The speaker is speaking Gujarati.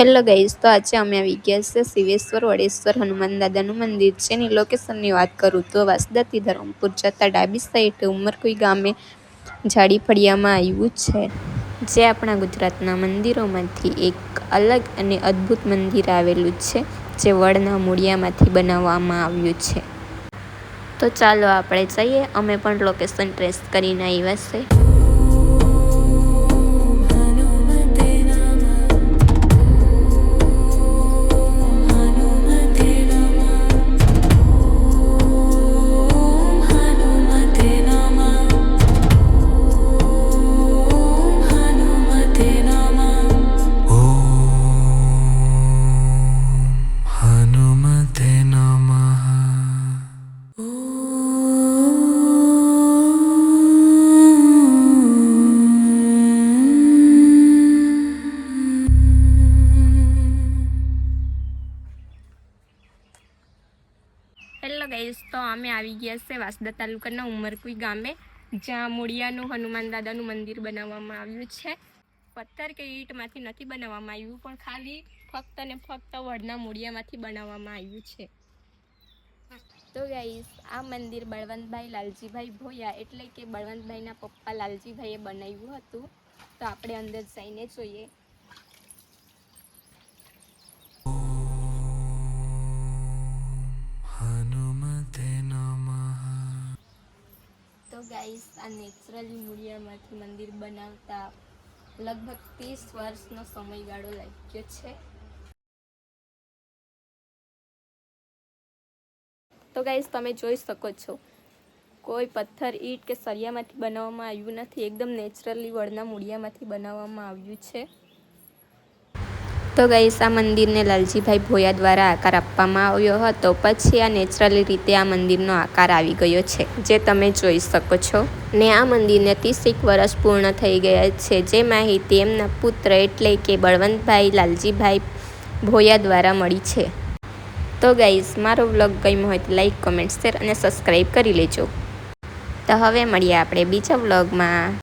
હેલો ગઈશ તો આજે અમે આવી ગયા છે શિવેશ્વર વડેશ્વર, હનુમાન દાદાનું મંદિર છે એની લોકેશનની વાત કરું તો વાસદાથી ધરમપુર જતા ડાબી સાઈડ ઉમરકુઈ ગામે જાડી ફળિયામાં આવ્યું છે. જે આપણા ગુજરાતના મંદિરોમાંથી એક અલગ અને અદ્ભુત મંદિર આવેલું છે, જે વડના મૂળિયામાંથી બનાવવામાં આવ્યું છે. તો ચાલો આપણે જઈએ, અમે પણ લોકેશન ટ્રેસ કરીને આવ્યા છે. હેલો ગાઈસ તો અમે આવી ગયા છે વાસદા તાલુકાના ઉમરકુઈ ગામે, જ્યાં મૂળિયાનું હનુમાન દાદાનું મંદિર બનાવવામાં આવ્યું છે. પથ્થર કે ઈંટમાંથી નથી બનાવવામાં આવ્યું, પણ ખાલી ફક્ત ને ફક્ત વડના મૂળિયામાંથી બનાવવામાં આવ્યું છે. તો ગાઈસ આ મંદિર બળવંતભાઈ લાલજીભાઈ ભોયા, એટલે કે બળવંતભાઈના પપ્પા લાલજીભાઈએ બનાવ્યું હતું. તો આપણે અંદર જઈને જોઈએ. ગાઈસ આ નેચરલી મૂળિયામાંથી મંદિર બનાવતા લગભગ ત્રીસ વર્ષનો સમયગાળો લાગ્યો છે. તો ગાઈસ તમે જોઈ શકો છો, કોઈ પથ્થર, ઈંટ કે સળિયામાંથી બનાવવામાં આવ્યું નથી. એકદમ નેચરલી વળના મૂળિયામાંથી બનાવવામાં આવ્યું છે. તો ગઈસ આ મંદિરને લાલજીભાઈ ભોયા દ્વારા આકાર આપવામાં આવ્યો હતો. પછી આ નેચરલી રીતે આ મંદિરનો આકાર આવી ગયો છે, જે તમે જોઈ શકો છો. ને આ મંદિરને ત્રીસેક વર્ષ પૂર્ણ થઈ ગયા છે. જે માહિતી એમના પુત્ર એટલે કે બળવંતભાઈ લાલજીભાઈ ભોયા દ્વારા મળી છે. તો ગાઈસ મારો વ્લોગ ગમ્યો હોય તો લાઈક, કોમેન્ટ, શેર અને સબસ્ક્રાઈબ કરી લેજો. તો હવે મળીએ આપણે બીજા વ્લોગમાં.